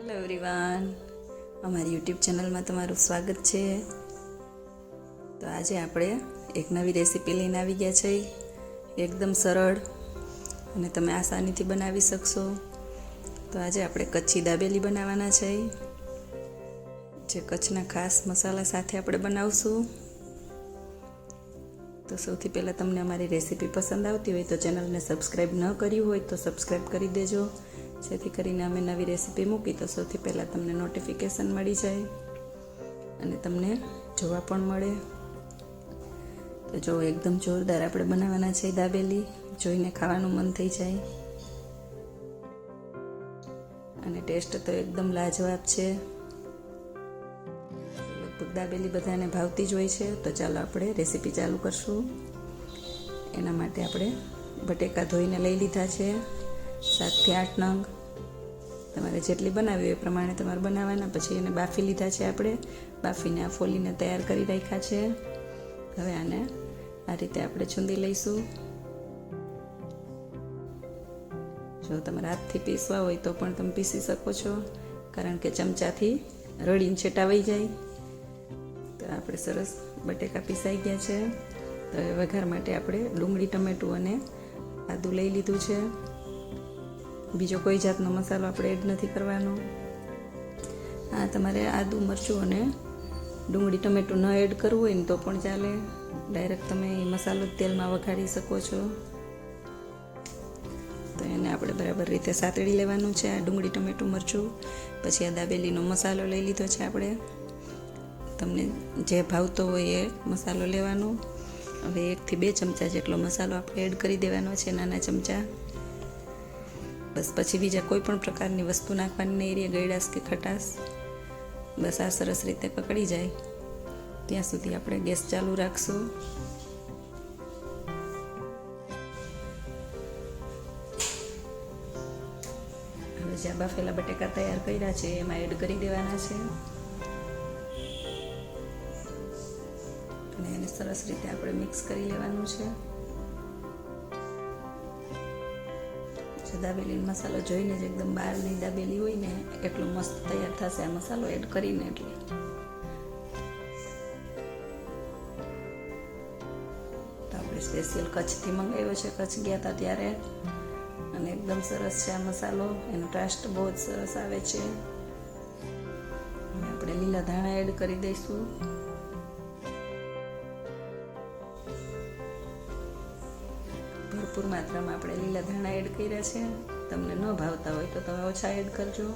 Hello everyone અમારી YouTube ચેનલમાં તમારું સ્વાગત છે. તો આજે આપણે એક નવી રેસીપી લઈને આવી ગયા છે. એકદમ સરળ અને તમે આસાનીથી બનાવી શકશો. તો આજે આપણે કચ્છી દાબેલી બનાવવાના છે. જે કચ્છના ખાસ મસાલા સાથે આપણે બનાવશું. તો સૌથી પહેલાં તમને અમારી રેસીપી પસંદ આવતી હોય તો ચેનલને સબસ્ક્રાઈબ ન કર્યું હોય તો સબસ્ક્રાઈબ કરી દેજો. જેથી કરીને અમે નવી રેસીપી મૂકી તો સૌથી પહેલાં તમને નોટિફિકેશન મળી જાય અને તમને જોવા પણ મળે. તો જો એકદમ જોરદાર આપણે બનાવવાના છે દાબેલી, જોઈને ખાવાનું મન થઈ જાય. અને ટેસ્ટ તો એકદમ લાજવાબ છે. લગભગ દાબેલી બધાને ભાવતી જ હોય છે. તો ચાલો આપણે રેસીપી ચાલુ કરશું. એના માટે આપણે બટેકા ધોઈને લઈ લીધા છે. સાતથી આઠ નંગ. તમારે જેટલી બનાવી એ પ્રમાણે તમારે બનાવવાના. પછી એને બાફી લીધા છે આપણે. બાફીને આ ફોલીને તૈયાર કરી રાખ્યા છે. હવે આને આ રીતે આપણે છૂંદી લઈશું. જો તમારે હાથથી પીસવા હોય તો પણ તમે પીસી શકો છો. કારણ કે ચમચાથી રળીને છેટાવાઈ જાય. તો આપણે સરસ બટેકા પીસાઈ ગયા છે. તો વઘાર માટે આપણે ડુંગળી, ટમેટું અને આદું લઈ લીધું છે. બીજો કોઈ જાતનો મસાલો આપણે એડ નથી કરવાનો. આ તમારે આદું, મરચું અને ડુંગળી, ટમેટું ન એડ કરવું હોય ને તો પણ ચાલે. ડાયરેક્ટ તમે એ મસાલો તેલમાં વઘારી શકો છો. તો એને આપણે બરાબર રીતે સાતળી લેવાનું છે. આ ડુંગળી, ટમેટું, મરચું, પછી આ દાબેલીનો મસાલો લઈ લીધો છે આપણે. તમને જે ભાવતો હોય એ મસાલો લેવાનો. હવે એકથી બે ચમચા જેટલો મસાલો આપણે એડ કરી દેવાનો છે, નાના ચમચા. બસ પછી બીજા કોઈ પણ પ્રકારની વસ્તુ નાખવાની નહીં રહે ગળાશ કે ખટાશ બસ આ સરસ રીતે પકડી જાય. ત્યાં સુધી આપણે ગેસ ચાલુ રાખશું. હવે જ્યાં બાફેલા બટેકા તૈયાર કર્યા છે, એમાં એડ કરી દેવાના છે. અને એને સરસ રીતે આપણે મિક્સ કરી લેવાનું છે. દાબેલી મસાલો જોઈને જ એકદમ બહારની દાબેલી હોય ને એટલો મસ્ત તૈયાર થશે આ મસાલો એડ કરીને એટલે. તો આપણે સ્પેશિયલ કચ્છથી મંગાવ્યો છે, કચ્છ ગયા હતા ત્યારે. અને એકદમ સરસ છે આ મસાલો, એનો ટેસ્ટ બહુ જ સરસ આવે છે. આપણે લીલા ધાણા એડ કરી દઈશું. ભરપૂર માત્રામાં આપણે લીલા ધાણા એડ કર્યા છે. તમને ન ભાવતા હોય તો તમે ઓછા એડ કરજો.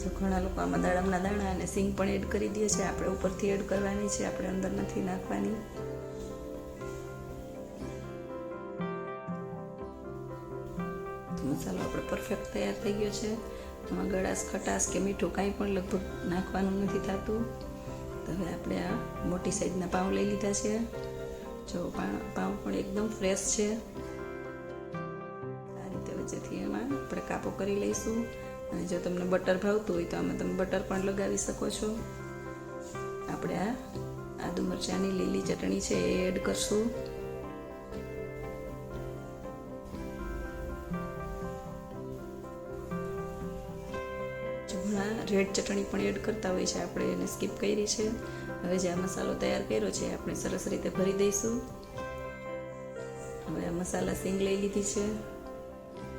જો ઘણા લોકો આમાં દાડમના દાણા અને સિંગ પણ એડ કરી દે છે. આપણે ઉપરથી એડ કરવાની છે, આપણે અંદર નથી નાખવાની. મસાલો આપણો પરફેક્ટ તૈયાર થઈ ગયો છે. આમાં ગળાશ, ખટાશ કે મીઠું કાંઈ પણ લગભગ નાખવાનું નથી થતું. તો હવે આપણે આ મોટી સાઈઝના પાઉં લઈ લીધા છે. જો પાઉં પણ એકદમ ફ્રેશ છે. આ રીતે વચ્ચેથી એમાં આપણે કાપો કરી લઈશું. અને જો તમને બટર ભાવતું હોય તો આમાં તમે બટર પણ લગાવી શકો છો. આપણે આ આદુ મરચાંની લીલી ચટણી છે એ એડ કરશું. રેડ ચટણી પણ એડ કરતા હોય છે, આપણે એને સ્કીપ કરી છે. હવે જે આ મસાલો તૈયાર કર્યો છે, આપણે સરસ રીતે ભરી દઈશું. હવે આ મસાલા સિંગ લઈ લીધી છે.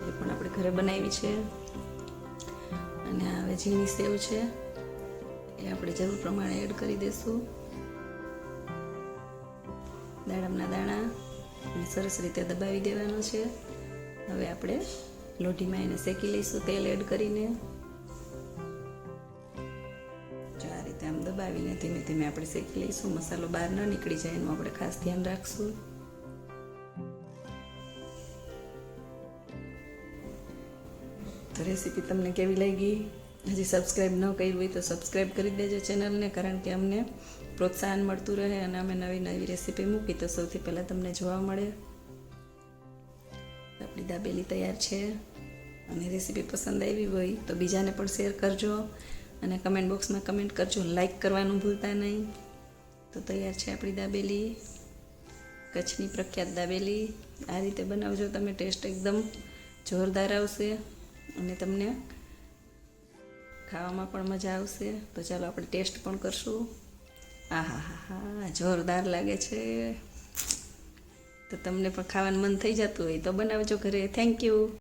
એ પણ આપણે ઘરે બનાવી છે. અને હવે ઝીણી સેવ છે, એ આપણે જરૂર પ્રમાણે એડ કરી દઈશું. દાડમના દાણા સરસ રીતે દબાવી દેવાનો છે. હવે આપણે લોઢીમાં એને શેકી લઈશું તેલ એડ કરીને. રીતે આમ દબાવીને ધીમે ધીમે આપણે શેકી લઈશું. મસાલો બહાર ન નીકળી જાય, એનું આપણે ખાસ ધ્યાન રાખશું. તો રેસીપી તમને કેવી લાગી? હજી સબસ્ક્રાઈબ ન કરી હોય તો સબસ્ક્રાઈબ કરી દેજો ચેનલને, કારણ કે અમને પ્રોત્સાહન મળતું રહે અને અમે નવી નવી રેસીપી મૂકી તો સૌથી પહેલાં તમને જોવા મળે. આપણી દાબેલી તૈયાર છે. અને રેસીપી પસંદ આવી હોય તો બીજાને પણ શેર કરજો. અને કમેન્ટ બોક્સમાં કમેન્ટ કરજો. લાઈક કરવાનું ભૂલતા નહીં. તો તૈયાર છે આપણી દાબેલી. કચ્છની પ્રખ્યાત દાબેલી. આ રીતે બનાવજો તમે ટેસ્ટ એકદમ જોરદાર આવશે અને તમને ખાવામાં પણ મજા આવશે. તો ચાલો આપણે ટેસ્ટ પણ કરશું. આહા હા હા જોરદાર લાગે છે. તો તમને પણ ખાવાનું મન થઈ જતું હોય તો બનાવજો ઘરે. Thank you